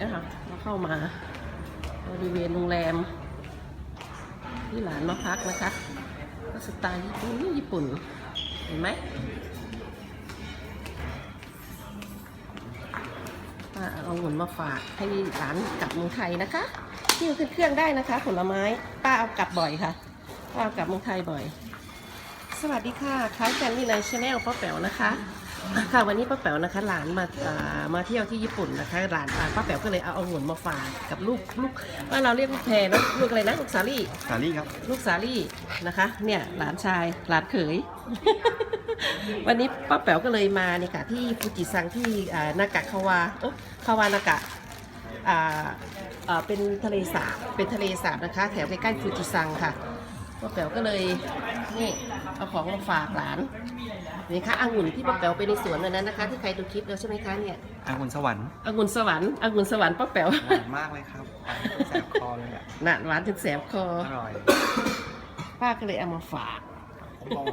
นะคะเราเข้ามาบริเวณโรงแรม ที่หลานมาพักนะคะก็สไตล์ญี่ปุ่นญี่ปุ่น เห็นไหมเอาเงินมาฝากให้หลานกลับเมืองไทยนะคะที่ขึ้นเครื่องได้นะคะ ผลไม้ป้าเอากลับบ่อยค่ะป้าเอากลับเมืองไทยบ่อย สวัสดีค่ะคล้ายกันนี่ในชาแนลป้าแป๋วนะคะ ค่ะวันนี้ป้าแป๋วนะคะหลานมาอ่ามาเที่ยวที่ญี่ปุ่นนะคะหลานอ่าป้าแป๋วก็เลยเอาเอาเงินมาฝากกับลูกลูกว่านเราเรียกลูกแพรเนอะลูกอะไรนะลูกสาลี่สาลี่ครับลูกสาลี่นะคะ เนี่ยหลานชายหลานเขย วันนี้ป้าแป๋วก็เลยมาเนี่ยค่ะที่ฟูจิซังที่อ่านากะคาวาเอยคาวานากะอ่าอ่าเป็นทะเลสาบเป็นทะเลสาบนะคะ แถวใกล้ๆฟูจิซังค่ะป้าแป๋วก็เลยนี่เอาของมาฝากหลาน นี่ค่ะองุ่นที่ป้าแป๋วไปในสวนวันนั้นนะคะ ที่ใครดูคลิปแล้วใช่ไหมคะเนี่ยอางุ่นสวรรค์องุ่นสวรรค์องุ่นสวรรค์ป้าแป๋วหวานมากเลยครับหวานจนแสบคอเลยอะน่ะหวานถึงแสบคออร่อยป้าก็เลยเอามาฝากผมบอก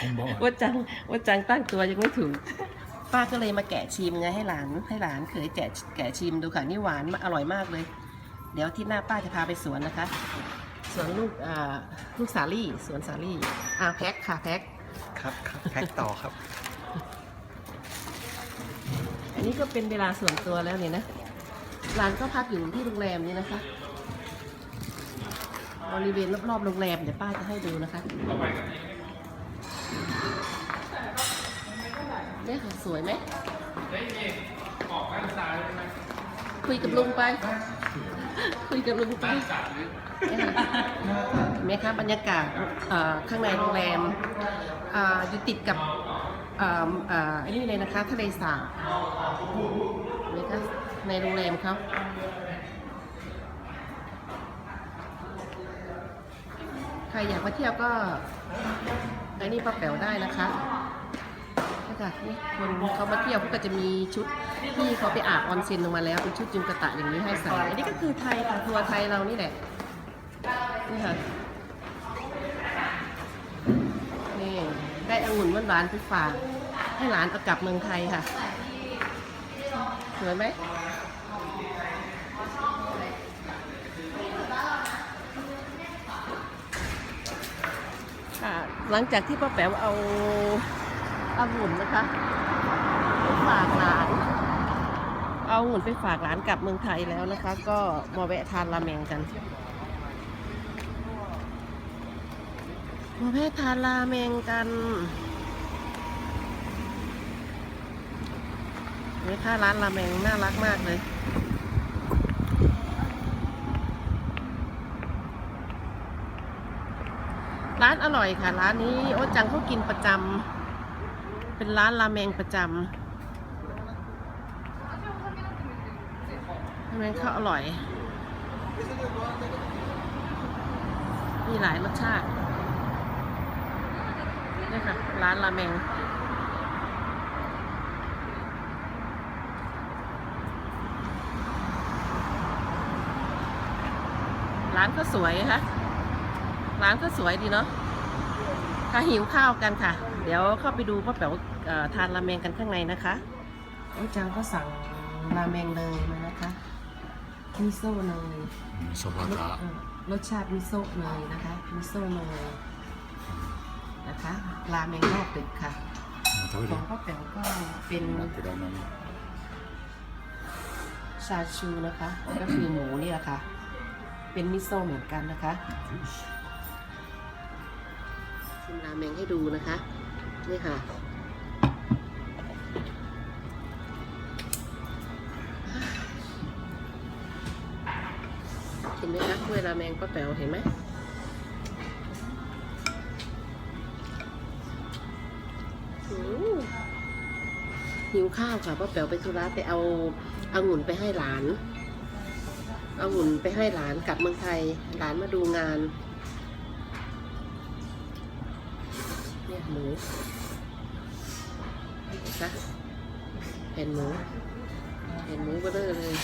ผมบอกว่าจังว่าจังตั้งตัวยังไม่ถูกป้าก็เลยมาแกะชิมไงให้หลานให้หลานเคยแกะแกะชิมดูค่ะนี่หวานมากอร่อยมากเลย เดี๋ยวอาที่หน้าป้าจะพาไปสวนนะคะสวนลูกอ่าลูกสาลี่สวนสาลี่อ่าแพ็คค่ะแพ็ค ครับครับแพ็คต่อครับ อันนี้ก็เป็นเวลาส่วนตัวแล้วเนี่ยนะร้านก็พักอยู่ที่โรงแรมนี่นะคะบริเวณรอบๆโรงแรมเดี๋ยวป้าจะให้ดูนะคะเนี่ยค่ะสวยไหมคุยกับลุงไป คุยกับลุงไปเนี่ยค่ะเห็นไหมคะบรรยากาศข้างในโรงแรม อ่าอยู่ติดกับอ่าอ่าอันนี้เลยนะคะ ทะเลสาบเห็นไหมคะในโรงแรมเขาใครอยากมาเที่ยวก็ไอ้นี่ป้าแป๋วได้นะคะนี่ค่ะนี่คนเขามาเที่ยวเขาก็จะมีชุดที่เขาไปอาบออนเซ็นลงมาแล้วเป็นชุดจุงกระตะอย่างนี้ให้ใส่ อันนี้ก็คือไทยค่ะทัวร์ไทยเรานี่แหละนี่ค่ะนี่ได้ องุ่นหวานๆไปฝากให้หลานเอากลับเมืองไทยค่ะ สวยไหมหลังจากที่ป้าแป๋วเอาเองุ่นนะคะไปฝากหลาน เอาองุ่นไปฝากหลานกลับเมืองไทยแล้วนะคะ ก็มาแวะทานราเมงกัน มาแวะทานราเมงกันนี่ค่ะร้านราเมงน่ารักมากเลยร้านอร่อยค่ะ ร้านนี้โอ้จังเขากินประจำเป็นร้านราเมงประจำราเมงเขาอร่อย มีหลายรสชาติี่ค่ะ ร้านราเมงร้านก็สวยค่ะ ร้านก็สวยดีเนาะถ้าหิวข้าวกันค่ะ เดี๋ยวเข้าไปดูพ่อแป๋วทานราเมงกันข้างในนะคะโอ้จังก็สั่งราเมงเลยมานะคะมิโซะเลยมิโซะรสชาติมิโซะเลยนะคะมิโซะเลย คะปลาเมงนอกดึกค่ะ ของพ่อแป๋วก็เป็นชาชูนะคะ ก็คือหมูนี่แหละค่ะ เป็นมิโซะเหมือนกันนะคะชิมราเมงให้ดูนะคะ นี่ค่ะเห็นไหมคะถ้วยราเมงป้าแป๋วเห็นไหม หิวข้าวค่ะป้าแป๋วไปธุระไปเอาเอางุ่นไปให้หลาน เอางุ่นไปให้หลานกลับเมืองไทย หลานมาดูงาน เนี่ยหมูนะคะแผ่นหมูแผ่นหมูเบลอเลย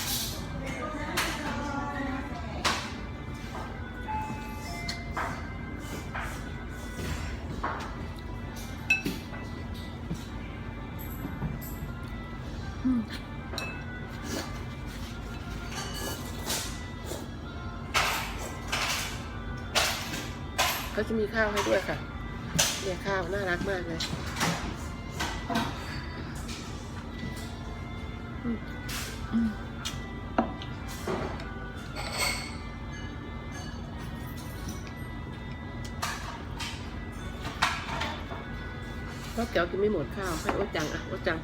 เขาจะมีข้าวให้ด้วยค่ะเนี่ยข้าวน่ารักมากเลยอืมอืมก็เก๋วกินไม่หมดข้าวให้โอ๊จังอะโอ๊จัง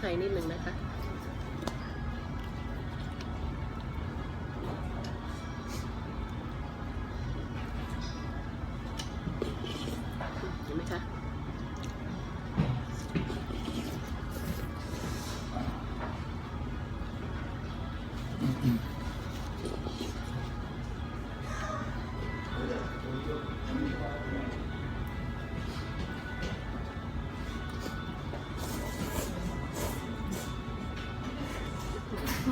ไทยนิดนึงนะคะ เห็นไหมคะม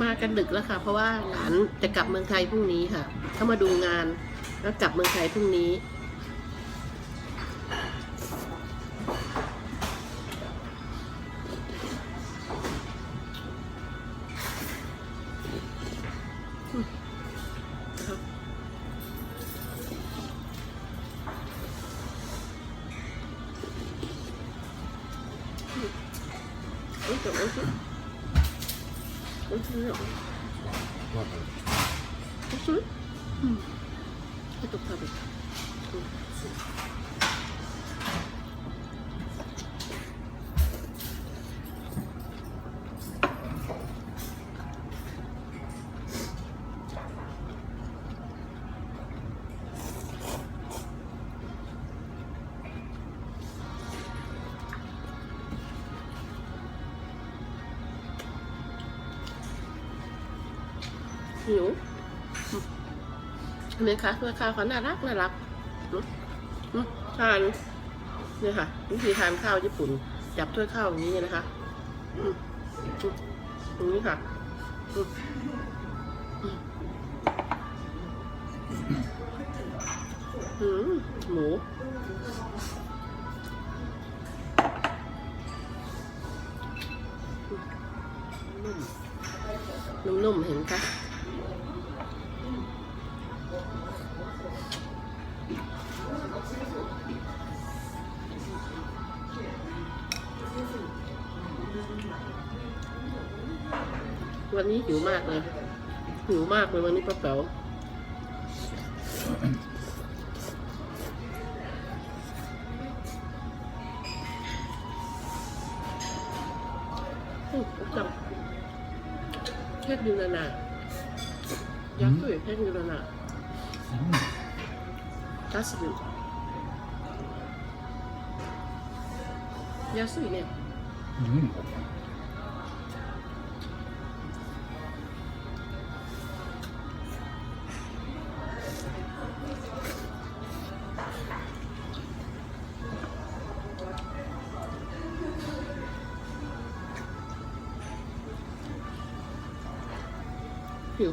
มากันดึกแล้วค่ะ เพราะว่าหลานจะกลับเมืองไทยพรุ่งนี้ค่ะ เขามาดูงานแล้วกลับเมืองไทยพรุ่งนี้ครั บเอ้ยจบแล้วสิโอ้ยเห หิวเนไหมคะเพื่อข้าวเขาน่ารักน่ารักทานเนี่ยค่ะวิธีทานข้าวญี่ปุ่น จับถ้วยข้าวอย่างนี้นะคะอืมอืมอย่างนี้ค่ะหมูนุ่มนุ่มๆเห็นคะวันนี้หิวมากเลย หิวมากเลยวันนี้ป้าแป๋วอืมจังเทศยูนานายักษ์ด้วยเทศยูนานา安い安いねうん。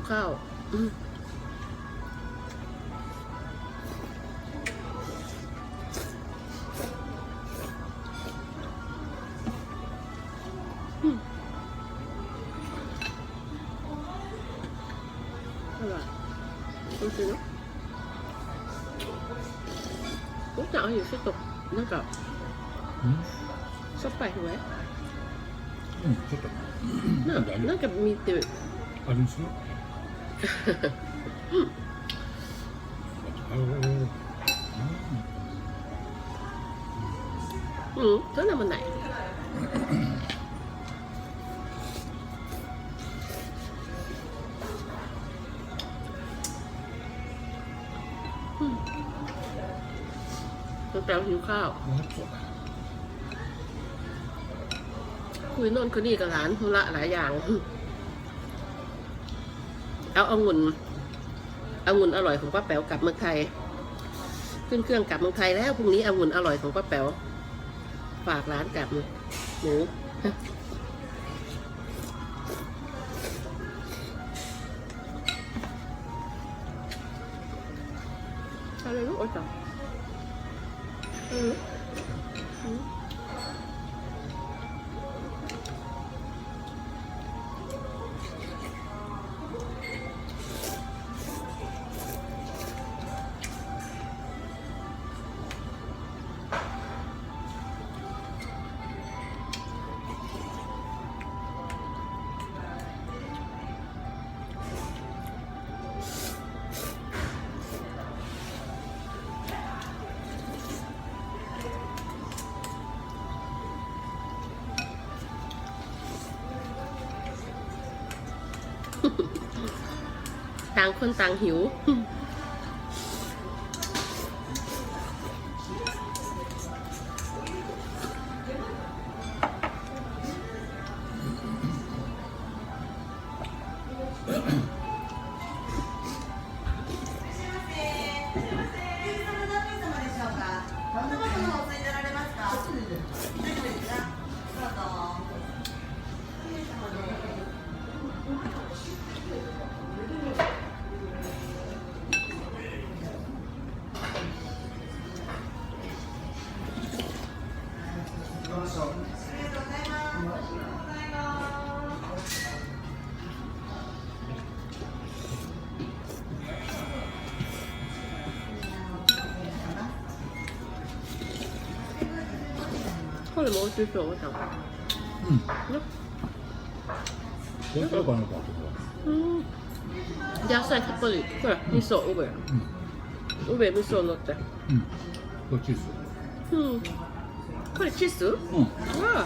ข้าวอืมอืมอร่อยおいしいのお茶あゆちょっとなんかうん。しょっぱい方がいいうん、ちょっと。ななんか見てるあれにする。 อืมก็นำมันไหตั้งแต่หิวข้าว คุยนอนคุยนี่กับหลานทุระหลายอย่าง เอาเอางุ่นเอางุ่นอร่อยของป้าแป๋วกลับเมืองไทย ขึ้นเครื่องกลับเมืองไทยแล้วพรุ่งนี้เอางุ่นอร่อยของป้าแป๋วฝากร้านกลับหมูอะไรลูกอ๊ยจ้ะอือ ต่างคนต่างหิว これも美味しそう、おじさん。うん。どうしようかなと思ってうん。野菜たっぷり。ほら、味噌、上。うん。上、味噌乗って。うん。こっちです。うん。これチーズうん。わあ。おかわ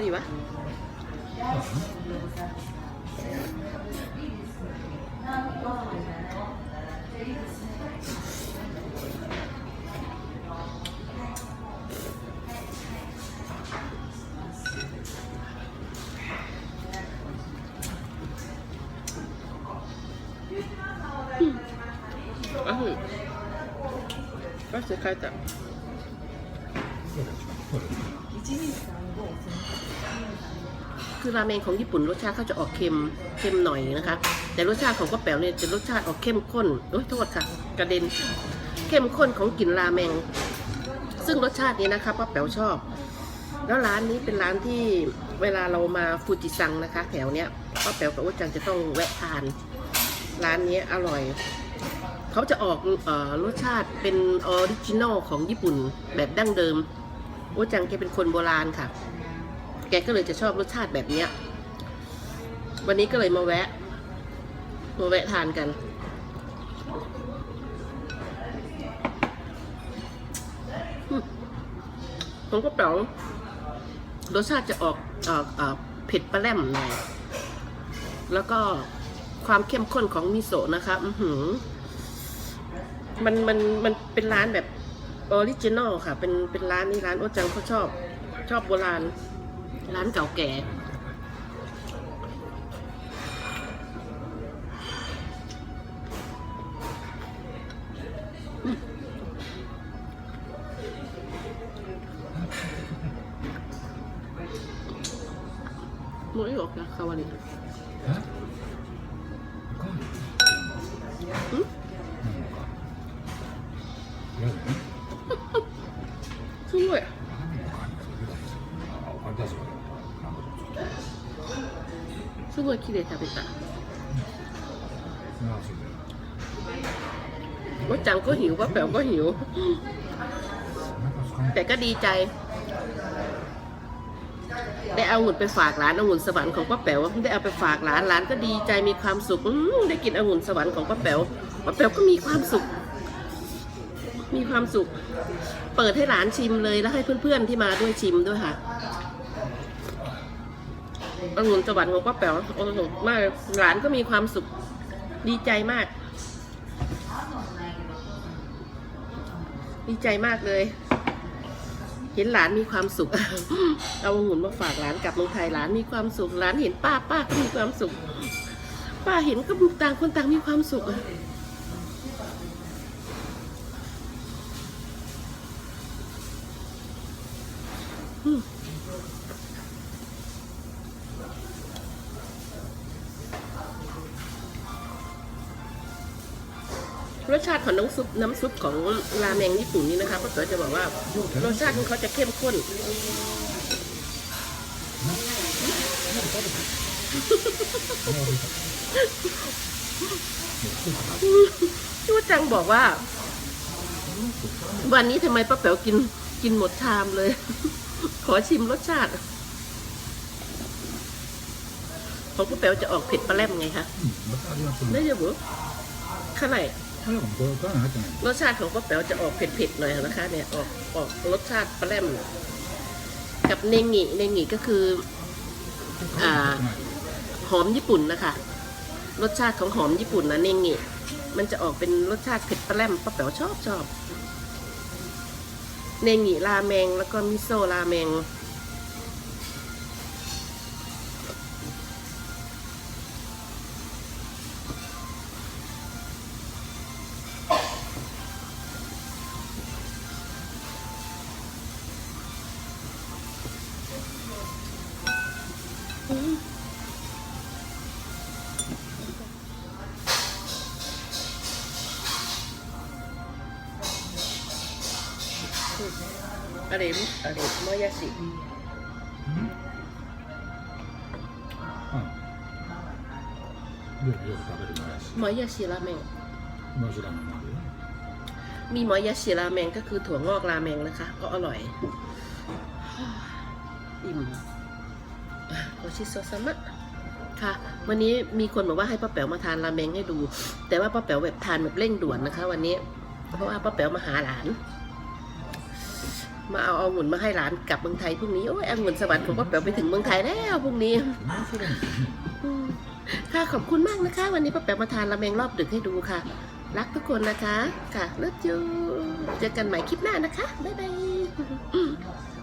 りはあ、うん。バスで帰った。 คือราเมงของญี่ปุ่นรสชาติเขาจะออกเค็มเค็มหน่อยนะคะ แต่รสชาติของป้าแป๋วเนี่ยจะรสชาติออกเข้มข้นโอ้ยโทษค่ะ กระเด็นเข้มข้นของกลิ่นราเมง ซึ่งรสชาตินี้นะคะป้าแป๋วชอบ แล้วร้านนี้เป็นร้านที่เวลาเรามาฟูจิซังนะคะแถวเนี้ยป้าแป๋วกับอ้วจังจะต้องแวะทาน ร้านนี้อร่อยเขาจะออกเออรสชาติเป็นออริจินอลของญี่ปุ่นแบบดั้งเดิมอ้จังแกเป็นคนโบราณค่ะ แกก็เลยจะชอบรสชาติแบบเนี้ย วันนี้ก็เลยมาแวะ มาแวะทานกันผมก็เป๋ารสชาติจะออกเออเอ่อเผ็ดปลาแรมหน่อย แล้วก็ความเข้มข้นของมิโซะนะคะ อือหือ มันมันมันเป็นร้านแบบออริจินอลค่ะ เป็นเป็นร้านนี้ร้านโอจังเขาชอบ ชอบโบราณ ร้านเก่าแก่ と。すごい綺麗食べた。なあ、そうだよ。 ว่าจังก็หิวว่าแป๋วก็หิว なんかつかめ แต่ก็ดีใจ ได้เอาหุ่นไปฝากร้านองุ่นสวรรค์ของป้าแป๋วได้เอาไปฝากร้านร้านก็ดีใจมีความสุขอืมได้กินองุ่นสวรรค์ของป้าแป๋วป้าแป๋วก็มีความสุข มีความสุข เปิดให้หลานชิมเลยแล้วให้เพื่อนๆที่มาด้วยชิมด้วยค่ะ องุ่นสวรรค์ของป้าแป๋วโอ้โหมากหลานก็มีความสุขดีใจมาก ดีใจมากเลย เห็นหลานมีความสุข เอาองุ่นมาฝากหลานกลับเมืองไทยหลานมีความสุขหลานเห็นป้าป้าก็มีความสุข ป้าเห็นก็ต่างคนต่างมีความสุข สชาติของน้ำซุปน้ำซุปของราเมงญี่ปุ่นนี่นะคะป้าเต๋อจะบอกว่ารสชาติของเขาจะเข้มข้นชู้จังบอกว่า วันนี้ทำไมป้าแป๋วกินกินหมดชามเลย ขอชิมรสชาติ ของป้าแป๋วจะออกเผ็ดปลาแลมไงคะได้ยังบุขนาด รสชาติของป้าวแป๋วจะออกเผ็ดๆหน่อยนะคะ เนี่ยออกออกรสชาติปลาแรมกับเนงิเนงิก็คือ อ่า หอมญี่ปุ่นนะคะ รสชาติของหอมญี่ปุ่นนะเนงิมันจะออกเป็นรสชาติเผ็ดปลาแรมป้าแป๋วชอบชอบเนงิราเมงแล้วก็มิโซราเมง あれあれもやしうん夜夜食べるもやし มอยาชิราเมง もやしラーメンもあるよ มีมอยาชิราเมงก็คือถั่วงอกราเมงนะคะ ก็อร่อย อิ่มโอชิโซซามะค่ะ วันนี้มีคนบอกว่าให้ป้าแป๋วมาทานราเมงให้ดู แต่ว่าป้าแป๋วแบบทานแบบเร่งด่วนนะคะ วันนี้ เพราะว่าป้าแป๋วมาหาหลาน มาเอาเอาหมุนมาให้หลานกลับเมืองไทยพรุ่งนี้โอ้ยเอาหมุนสวัสดิ์ผมก็าแป๋วไปถึงเมืองไทยแล้วพรุ่งนี้ค่ะขอบคุณมากนะคะ วันนี้ป้าแป๋วมาทานละเมงรอบดึกให้ดูค่ะ รักทุกคนนะคะ ค่ะเลิฟจูเจอกันใหม่คลิปหน้านะคะบ๊ายบาย